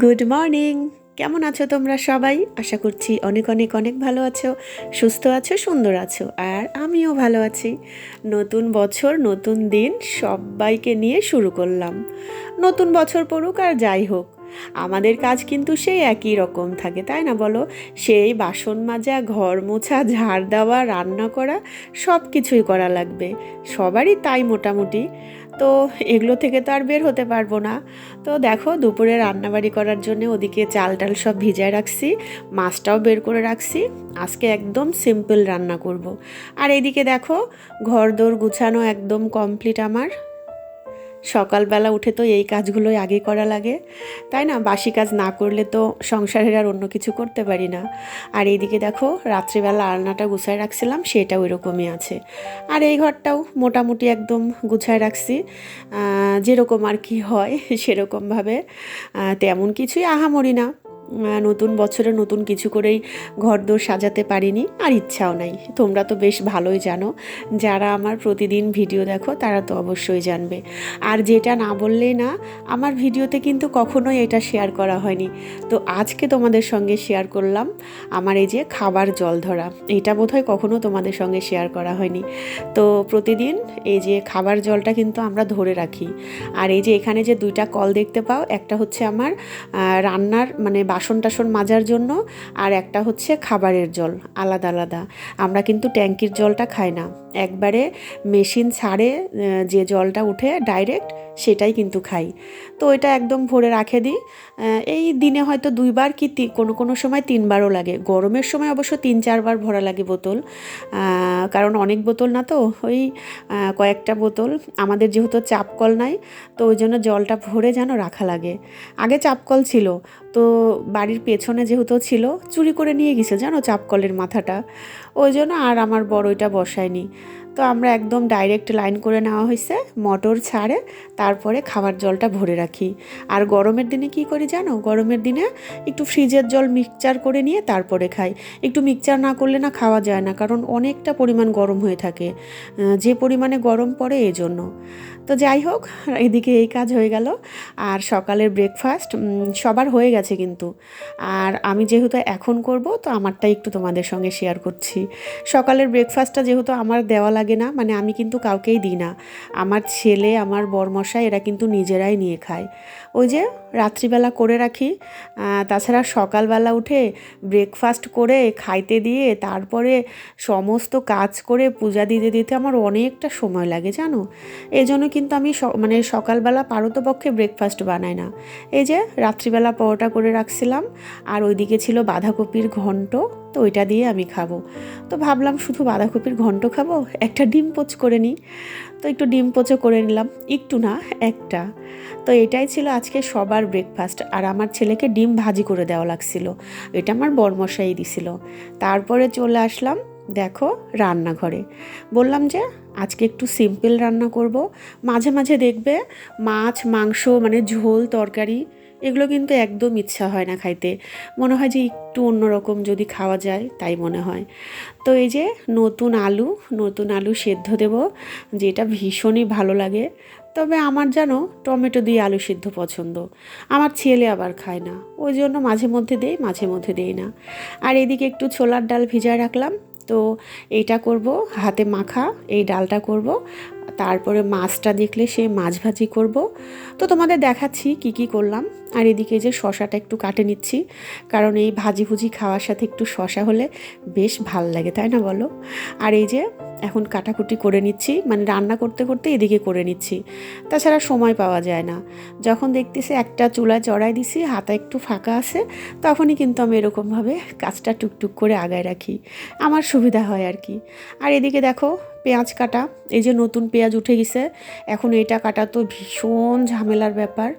Good morning কেমন আছো তোমরা সবাই? আশা করছি অনেক অনেক অনেক ভালো আছো, সুস্থ আছো, সুন্দর আছো, আর আমিও ভালো আছি। নতুন বছর, নতুন দিন সবাইকে নিয়ে শুরু করলাম। নতুন বছর পড়ুক আর যাই হোক, আমাদের কাজ কিন্তু সেই একই রকম থাকে, তাই না বলো? সেই বাসন মাজা, ঘর মোছা, ঝাড় দেওয়া, রান্না করা সব কিছুই করা লাগবে। সবারই তাই মোটামুটি। তো এগুলো থেকে তো আর বের হতে পারব না। তো দেখো, দুপুরে রান্নাবাড়ি করার জন্য ওদিকে চাল টাল সব ভিজায় রাখছি, মাছটাও বের করে রাখছি। আজকে একদম সিম্পল রান্না করব। আর এদিকে দেখো ঘর দোর গুছানো একদম কমপ্লিট আমার। সকালবেলা উঠে তো এই কাজগুলোই আগে করা লাগে। তাই না? বাসি কাজ না করলে তো সংসারের আর অন্য কিছু করতে পারি না। আর এইদিকে দেখো, রাত্রিবেলা আলনাটা গুছায় রাখছিলাম সেটাও এরকমই আছে। আর এই ঘরটাও মোটামুটি একদম গুছায় রাখছি। যেরকম আর কি হয়, সেরকমভাবে। তেমন কিছুই আহামরি না। নতুন বছরে নতুন কিছু করেই ঘরদোর সাজাতে পারিনি, আর ইচ্ছাও নাই। তোমরা তো বেশ ভালোই জানো, যারা আমার প্রতিদিন ভিডিও দেখো, তারা তো অবশ্যই জানবে। আর যেটা না বললেই না, আমার ভিডিওতে কিন্তু কখনোই এটা শেয়ার করা হয়নি। তো আজকে তোমাদের সঙ্গে শেয়ার করলাম আমার এই যে খাবার জল ধরা। এটা বোধহয় কখনো তোমাদের সঙ্গে শেয়ার করা হয়নি। তো প্রতিদিন এই যে খাবার জলটা কিন্তু আমরা ধরে রাখি। আর এই যে এখানে যে দুইটা কল দেখতে পাও, একটা হচ্ছে আমার রান্নার মানে বাসন টাসন মাজার জন্য, আর একটা হচ্ছে খাবারের জল, আলাদা আলাদা। আমরা কিন্তু ট্যাঙ্কির জলটা খাই না। একবারে মেশিন ছাড়ে যে জলটা উঠে ডাইরেক্ট সেটাই কিন্তু খাই। তো এটা একদম ভরে রাখে দিই। এই দিনে হয়তো দুইবার কি কোনো কোনো সময় তিনবারও লাগে। গরমের সময় অবশ্য তিন, চারবার ভরা লাগে বোতল। কারণ অনেক বোতল না তো? ওই কয়েকটা বোতল। আমাদের যেহেতু চাপকল নাই, তো ওই জন্য জলটা ভরে যেন রাখা লাগে। আগে চাপকল ছিল, তো বাড়ির পেছনে যেহেতু ছিল, চুরি করে নিয়ে গেছে জানো চাপকলের মাথাটা? ওই জন্য আর আমার বড় ওইটা বসায়নি। তো আমরা একদম ডাইরেক্ট লাইন করে নেওয়া হয়েছে, মটর ছাড়ে, তারপরে খাবার জলটা ভরে রাখি। আর গরমের দিনে কি করি জানো? গরমের দিনে একটু ফ্রিজের জল মিক্সচার করে নিয়ে তারপরে খাই। একটু মিক্সচার না করলে না খাওয়া যায় না, কারণ অনেকটা পরিমাণ গরম হয়ে থাকে। যে পরিমাণে গরম পড়ে এই জন্য। তো যাই হোক, এদিকে এই কাজ হয়ে গেল। আর সকালের ব্রেকফাস্ট সবার হয়ে গেছে কিন্তু। আর আমি যেহেতু এখন করব, তো আমারটাই একটু তোমাদের সঙ্গে শেয়ার করছি। সকালের ব্রেকফাস্টটা যেহেতু আমার দেওয়া লাগে না মানে আমি কিন্তু কাউকেই দিই না। আমার ছেলে, আমার বরমশাই এরা কিন্তু নিজেরাই নিয়ে খায়। ওই যে রাত্রিবেলা করে রাখি। তাছাড়া সকালবেলা উঠে ব্রেকফাস্ট করে খাইতে দিয়ে তারপরে সমস্ত কাজ করে পূজা দিতে দিতে আমার অনেকটা সময় লাগে, জানো? এই জন্য কিন্তু আমি মানে সকালবেলা পারতপক্ষে ব্রেকফাস্ট বানাই না। এই যে রাত্রিবেলা পরোটা করে রাখছিলাম, আর ওইদিকে ছিল বাঁধাকপির ঘন্ট, তো ওইটা দিয়ে আমি খাব। তো ভাবলাম শুধু বাঁধাকপির ঘন্ট খাব, একটা ডিম পোচ করে নিই। তো একটু ডিম পোচও করে নিলাম, একটু না, একটা। তো এটাই ছিল আজকে সবার ব্রেকফাস্ট আর আমার ছেলেকে ডিম ভাজি করে দেওয়া লাগছিল। এটা আমার বরমশাই দিছিল। তারপরে চলে আসলাম, দেখো, রান্নাঘরে। বললাম যে, আজকে একটু সিম্পল রান্না করব। মাঝে মাঝে দেখবে মাছ, মাংস মানে ঝোল, তরকারি, এগুলো কিন্তু একদম ইচ্ছা হয় না খাইতে। মনে হয় যে একটু অন্যরকম যদি খাওয়া যায়, তাই মনে হয়। তো এই যে নতুন আলু নতুন আলু সেদ্ধ দেব, যেটা ভীষণই ভালো লাগে। তবে আমার যেন টমেটো দিয়ে আলু সিদ্ধ পছন্দ। আমার ছেলে আবার খায় না। ওই জন্য মাঝে মধ্যে দেই, মাঝে মধ্যে দেই না। আর এদিকে একটু ছোলার ডাল ভিজায় রাখলাম। তো এটা করব, হাতে মাখা এই ডালটা করব। তারপরে মাছটা দেখলে সে মাছ ভাজি করব। তো তোমাদের দেখাচ্ছি কি কি করলাম। আর এদিকে যে শশাটা একটু কাটে নিচ্ছি, কারণ এই ভাজি ভুজি খাওয়ার সাথে একটু শশা হলে বেশ ভালো লাগে, তাই না বলো? আর এই যে এখন কাটাকুটি করে নিচ্ছি মানে রান্না করতে করতে এদিকে করে নিচ্ছি, তাছাড়া সময় পাওয়া যায় না। যখন দেখতেছি একটা চুলায় চড়াই দিছি, হাতা একটু ফাঁকা আছে, তখনই কিন্তু আমি এরকমভাবে কাজটা টুকটুক করে আগায় রাখি, আমার সুবিধা হয় আর কি। আর এদিকে দেখো পেঁয়াজ কাটা, এই যে নতুন পেঁয়াজ উঠে গেছে, এখন এটা কাটা তো ভীষণ ঝামেলার ব্যাপার।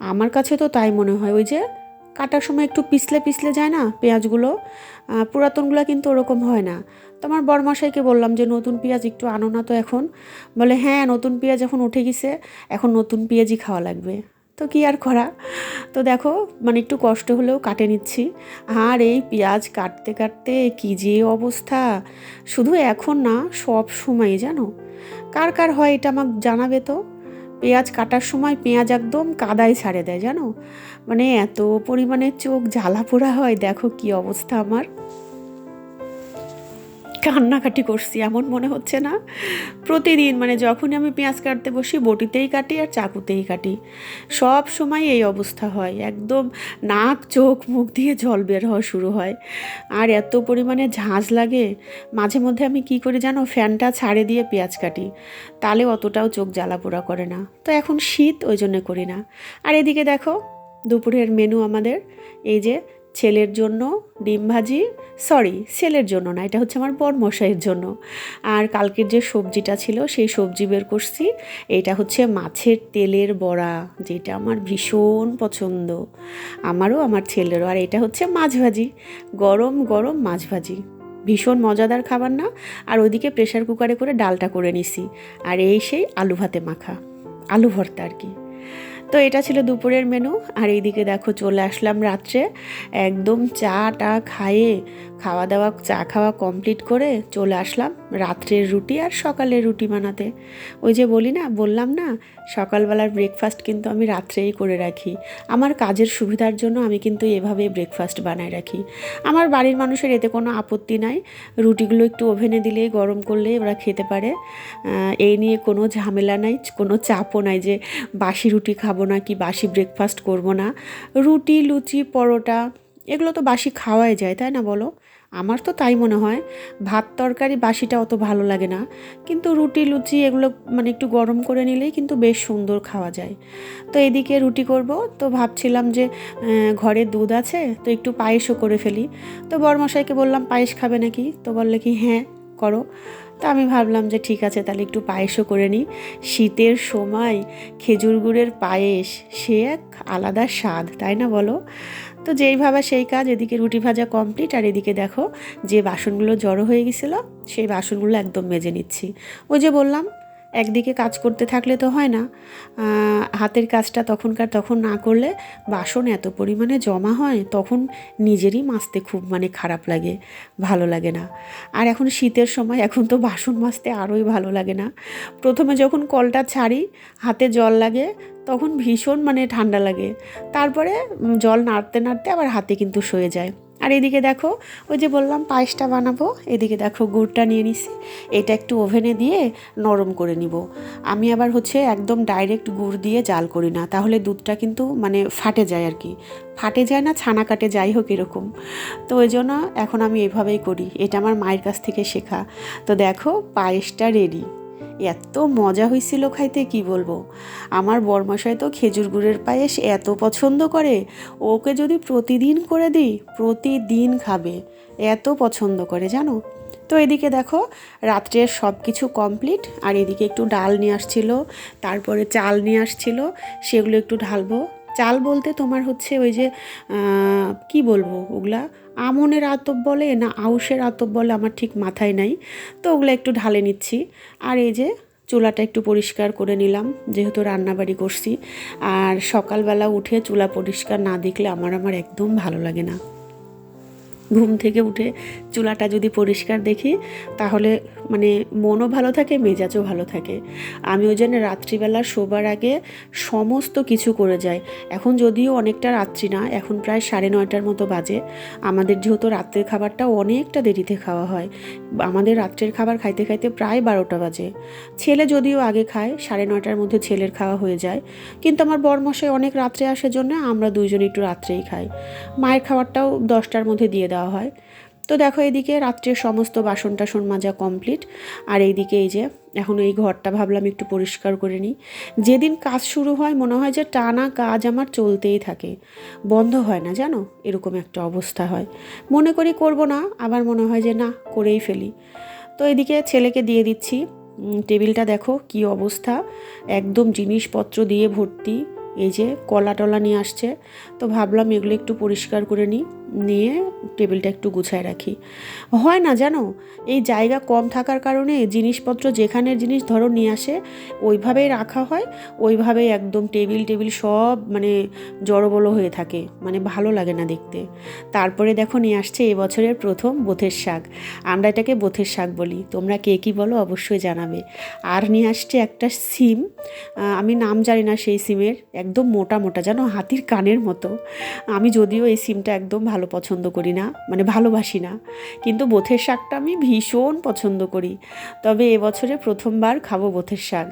আমার কাছে তো তাই মনে হয়। ওই যে কাটার সময় একটু পিছলে পিছলে যায় না পেঁয়াজগুলো? পুরাতনগুলো কিন্তু ওরকম হয় না। তো আমার বরমশাইকে বললাম যে, নতুন পেঁয়াজ একটু আনো না তো এখন। বলে হ্যাঁ নতুন পেঁয়াজ এখন উঠে গেছে। এখন নতুন পেঁয়াজই খাওয়া লাগবে। তো কি আর করা? তো দেখো মানে একটু কষ্ট হলেও কাটে নিচ্ছি। আর এই পেঁয়াজ কাটতে কাটতে কী যে অবস্থা! শুধু এখন না, সব সময় জানো। কার কার হয় এটা আমাকে জানাবে তো? পেঁয়াজ কাটার সময় পেঁয়াজ একদম কাদায় ছাড়ে দেয়, জানো? মানে এত পরিমাণে চোখ জ্বালা পোড়া হয়, দেখো কি অবস্থা আমার। কান্নাকাটি করছি, এমন মনে হচ্ছে না। প্রতিদিন মানে যখনই আমি পেঁয়াজ কাটতে বসি, বটিতেই কাটি আর চাকুতেই কাটি। সব সময় এই অবস্থা হয়, একদম নাক, চোখ, মুখ দিয়ে জল বের হওয়া শুরু হয়। আর এত পরিমাণে ঝাঁঝ লাগে, মাঝে মধ্যে আমি কি করি জানো, ফ্যানটা ছাড়ে দিয়ে পেঁয়াজ কাটি। তাহলে অতটাও চোখ জ্বালা পোড়া করে না। তো এখন শীত, ওই জন্য করি না। আর এদিকে দেখো, দুপুরের মেনু আমাদের, এই যে ছেলের জন্য ডিম ভাজি সরি ছেলের জন্য না, এটা হচ্ছে আমার বর মশাইয়ের জন্য। আর কালকের যে সবজিটা ছিল, সেই সবজি বের করছি। এটা হচ্ছে মাছের তেলের বড়া, যেটা আমার ভীষণ পছন্দ। আমারও, আমার ছেলেরও। আর এটা হচ্ছে মাছ ভাজি, গরম গরম মাছ ভাজি। ভীষণ মজাদার খাবার না? আর ওইদিকে প্রেশার কুকারে করে ডালটা করে নিছি। আর এই সেই আলু ভাতে মাখা, আলু ভর্তা আর কি। তো এটা ছিল দুপুরের মেনু। আর এইদিকে দেখো চলে আসলাম রাত্রে। একদম চা টা খাইয়ে খাওয়া দাওয়া, চা খাওয়া কমপ্লিট করে চলে আসলাম রাত্রের রুটি আর সকালের রুটি বানাতে। ওই যে বলি না, বললাম না, সকালবেলার ব্রেকফাস্ট কিন্তু আমি রাত্রেই করে রাখি। আমার কাজের সুবিধার জন্য আমি কিন্তু এভাবে ব্রেকফাস্ট বানায় রাখি। আমার বাড়ির মানুষের এতে কোনো আপত্তি নাই। রুটিগুলো একটু ওভেনে দিলে গরম করলে ওরা খেতে পারে। এই নিয়ে কোনো ঝামেলা নাই, কোনো চাপও নাই যে বাসি রুটি খাব না কি বাসি ব্রেকফাস্ট করব না। রুটি, লুচি, পরোটা, এগুলো তো বাসি খাওয়াই যায়, তাই না বলো? আমার তো তাই মনে হয়। ভাত তরকারি বাসিটা অত ভালো লাগে না। কিন্তু রুটি, লুচি এগুলো মানে একটু গরম করে নিলেই কিন্তু বেশ সুন্দর খাওয়া যায়। তো এদিকে রুটি করব। তো ভাবছিলাম যে ঘরে দুধ আছে, তো একটু পায়েসও করে ফেলি। তো বরমশাইকে বললাম, পায়েস খাবে নাকি? তো বললে কি হ্যাঁ। করো। তো আমি ভাবলাম যে ঠিক আছে, তাহলে একটু পায়েসও করে নিই। শীতের সময় খেজুর গুড়ের পায়েস, সে এক আলাদা স্বাদ, তাই না বলো? তো যেই ভাবা সেই কাজ, এদিকে রুটি ভাজা কমপ্লিট আর এদিকে দেখো যে বাসনগুলো জড়ো হয়ে গেছিল, সেই বাসনগুলো একদম মেজে নিচ্ছি। ওই যে বললাম একদিকে কাজ করতে থাকলে তো হয় না হাতের কাজটা তখনকার তখন না করলে বাসন এত পরিমাণে জমা হয়, তখন নিজেরই মাজতে খুব মানে খারাপ লাগে, ভালো লাগে না। আর এখন শীতের সময় এখন তো বাসন মাজতে আরোই ভালো লাগে না। প্রথমে যখন কলটা ছাড়ি, হাতে জল লাগে, তখন ভীষণ মানে ঠান্ডা লাগে। তারপরে জল নাড়তে নাড়তে আবার হাতে কিন্তু সয়ে যায়। আর এদিকে দেখো, ওই যে বললাম পায়েসটা বানাবো, এদিকে দেখো গুড়টা নিয়ে নিছি। এটা একটু ওভেনে দিয়ে নরম করে নিব। আমি আবার হচ্ছে একদম ডাইরেক্ট গুড় দিয়ে জাল করি না, তাহলে দুধটা কিন্তু মানে ফাটে যায় আর কি। ফাটে যায় না, ছানা কাটে, যাই হোক এরকম। তো ওই জন্য এখন আমি এভাবেই করি, এটা আমার মায়ের কাছ থেকে শেখা। তো দেখো পায়েসটা রেডি এত মজা হয়েছিল খাইতে, কি বলব? আমার বরমশাই তো খেজুর গুড়ের পায়েস এত পছন্দ করে, ওকে যদি প্রতিদিন করে দিই, প্রতিদিন খাবে। এত পছন্দ করে, জানো? তো এদিকে দেখো, রাত্রে সব কিছু কমপ্লিট, আর এদিকে একটু ডাল নিয়ে আসছিল, তারপরে চাল নিয়ে আসছিল, সেগুলো একটু ঢালবো। চাল বলতে তোমার হচ্ছে ওই যে কি বলব ওগুলা? আমনের আতপ বলে, না আউশের আতপ বলে আমার ঠিক মাথায় নাই। তো ওগুলো একটু ঢালে নিচ্ছি। আর এই যে চুলাটা একটু পরিষ্কার করে নিলাম, যেহেতু রান্নাবাড়ি করছি। আর সকালবেলা উঠে চুলা পরিষ্কার না দেখলে আমার আমার একদম ভালো লাগে না। ঘুম থেকে উঠে চুলাটা যদি পরিষ্কার দেখি, তাহলে মানে মনও ভালো থাকে, মেজাজও ভালো থাকে। আমি ওই জন্য রাত্রিবেলা শোবার আগে সমস্ত কিছু করে যাই। এখন যদিও অনেকটা রাত্রি না, এখন প্রায় সাড়ে নয়টার মতো বাজে। আমাদের যেহেতু রাত্রের খাবারটা অনেকটা দেরিতে খাওয়া হয়, আমাদের রাত্রের খাবার খাইতে খাইতে প্রায় বারোটা বাজে। ছেলে যদিও আগে খায়, সাড়ে নয়টার মধ্যে ছেলের খাওয়া হয়ে যায়। কিন্তু আমার বরমশাই অনেক রাত্রে আসার জন্য আমরা দুইজন একটু রাত্রেই খাই। মায়ের খাবারটাও দশটার মধ্যে দিয়ে দেওয়া হয়। তো দেখো এদিকে রাত্রের সমস্ত বাসন টাসন মাজা কমপ্লিট। আর এইদিকে এই যে, এখন এই ঘরটা ভাবলাম একটু পরিষ্কার করে নিই। যেদিন কাজ শুরু হয়, মনে হয় যে টানা কাজ আমার চলতেই থাকে। বন্ধ হয় না, জানো? এরকম একটা অবস্থা হয়। মনে করি করব না, আবার মনে হয় যে না, করেই ফেলি। তো এদিকে ছেলেকে দিয়ে দিচ্ছি। টেবিলটা দেখো কি অবস্থা। একদম জিনিসপত্র দিয়ে ভর্তি। এই যে কলা টলা নিয়ে আসছে। তো ভাবলাম এগুলো একটু পরিষ্কার করে নিই। নিয়ে টেবিলটা একটু গুছায় রাখি। হয় না জানো? এই জায়গা কম থাকার কারণে জিনিসপত্র যেখানের জিনিস ধরো নিয়ে আসে, ওইভাবেই রাখা হয়, ওইভাবেই একদম টেবিল টেবিল সব মানে জড়বড়ো হয়ে থাকে। মানে ভালো লাগে না দেখতে। তারপরে দেখো নিয়ে আসছে এবছরের প্রথম বোথের শাক। আমরা এটাকে বোথের শাক বলি। তোমরা কে কী বলো অবশ্যই জানাবে। আর নিয়ে আসছে একটা সিম। আমি নাম জানি না সেই সিমের। একদম মোটা মোটা, জানো? হাতির কানের মতো। আমি যদিও এই সিমটা একদম ভালো পছন্দ করি না মানে ভালোবাসি না। কিন্তু বোথের শাকটা আমি ভীষণ পছন্দ করি। তবে এবছরে প্রথমবার খাব বোথের শাক।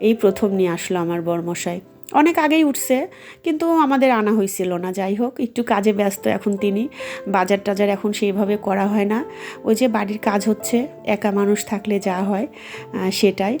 এই প্রথম নিয়ে আসলো আমার বরমশাই। অনেক আগেই উঠছে, কিন্তু আমাদের আনা হয়েছিল না। যাই হোক, একটু কাজে ব্যস্ত এখন তিনি। বাজার টাজার এখন সেইভাবে করা হয় না। ওই যে বাড়ির কাজ হচ্ছে, একা মানুষ থাকলে যা হয় সেটাই।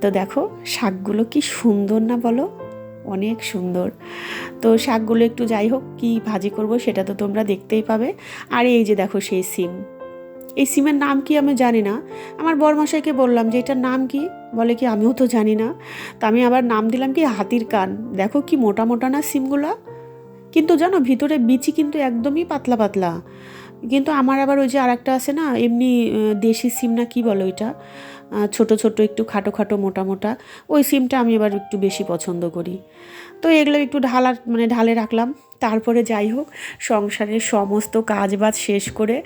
তো দেখো, শাকগুলো কি সুন্দর না বলো? অনেক সুন্দর। তো শাকগুলো একটু যাই হোক, কী ভাজি করব সেটা তো তোমরা দেখতেই পাবে। আর এই যে দেখো সেই সিম। এই সিমের নাম কি আমি জানি না। আমার বরমশাইকে বললাম যে, এটার নাম কি? বলে কি, আমিও তো জানি না। তা আমি আবার নাম দিলাম কি, হাতির কান। দেখো কি মোটা মোটা না সিমগুলা। কিন্তু জানো, ভিতরে বিচি কিন্তু একদমই পাতলা পাতলা। কিন্তু আমার আবার ওই যে আর একটা আছে না, এমনি দেশি সিম না কি বলো ওইটা? ছোট ছোট একটু খাটো খাটো মোটা মোটা, ওই সিমটা আমি আবার একটু বেশি পছন্দ করি। তো এগুলো একটু ঢালা মানে ঢালে রাখলাম। তারপরে যাই হোক, সংসারের সমস্ত কাজ বাজ শেষ করে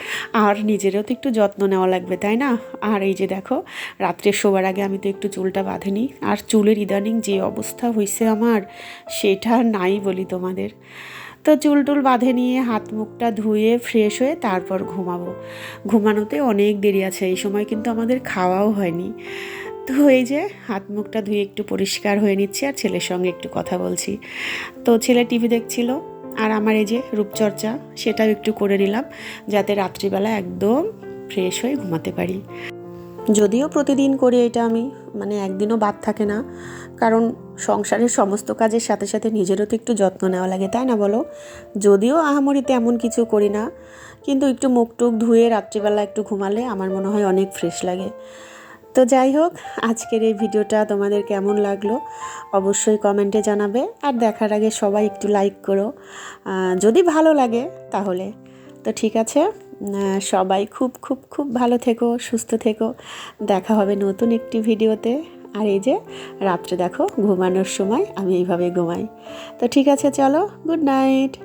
আর নিজেরও তো একটু যত্ন নেওয়া লাগবে, তাই না? আর এই যে দেখো, রাত্রে শোবার আগে আমি তো একটু চুলটা বাঁধিনি আর চুলের ইদানিং যে অবস্থা হয়েছে আমার, সেটা নাই বলি তোমাদের। তো চুল টুল বাঁধে নিয়ে হাত মুখটা ধুয়ে ফ্রেশ হয়ে তারপর ঘুমাবো। ঘুমানোতে অনেক দেরি আছে, এই সময় কিন্তু আমাদের খাওয়াও হয়নি। তো এই যে হাত মুখটা ধুয়ে একটু পরিষ্কার হয়ে নিচ্ছি আর ছেলের সঙ্গে একটু কথা বলছি। তো ছেলে টিভি দেখছিল আর আমার এই যে রূপচর্চা সেটাও একটু করে নিলাম যাতে রাত্রিবেলা একদম ফ্রেশ হয়ে ঘুমাতে পারি। যদিও প্রতিদিন করি এটা আমি মানে একদিনও বাদ থাকে না। কারণ সংসারের সমস্ত কাজের সাথে সাথে নিজেরও তো একটু যত্ন নেওয়া লাগে, তাই না বলো? যদিও আহামরি তেমন কিছু করি না, কিন্তু একটু মুখ টুক ধুয়ে রাত্রিবেলা একটু ঘুমালে আমার মনে হয় অনেক ফ্রেশ লাগে। তো যাই হোক, আজকের এই ভিডিওটা তোমাদের কেমন লাগল অবশ্যই কমেন্টে জানাবে, আর দেখার আগে সবাই একটু লাইক করো। যদি ভালো লাগে তাহলে। তো ঠিক আছে। সবাই খুব খুব খুব ভালো থেকো, সুস্থ থেকো। দেখা হবে নতুন একটি ভিডিওতে। আর এই যে, রাত্রে দেখো, ঘুমানোর সময় আমি এইভাবে ঘুমাই। তো ঠিক আছে, চলো, গুড নাইট।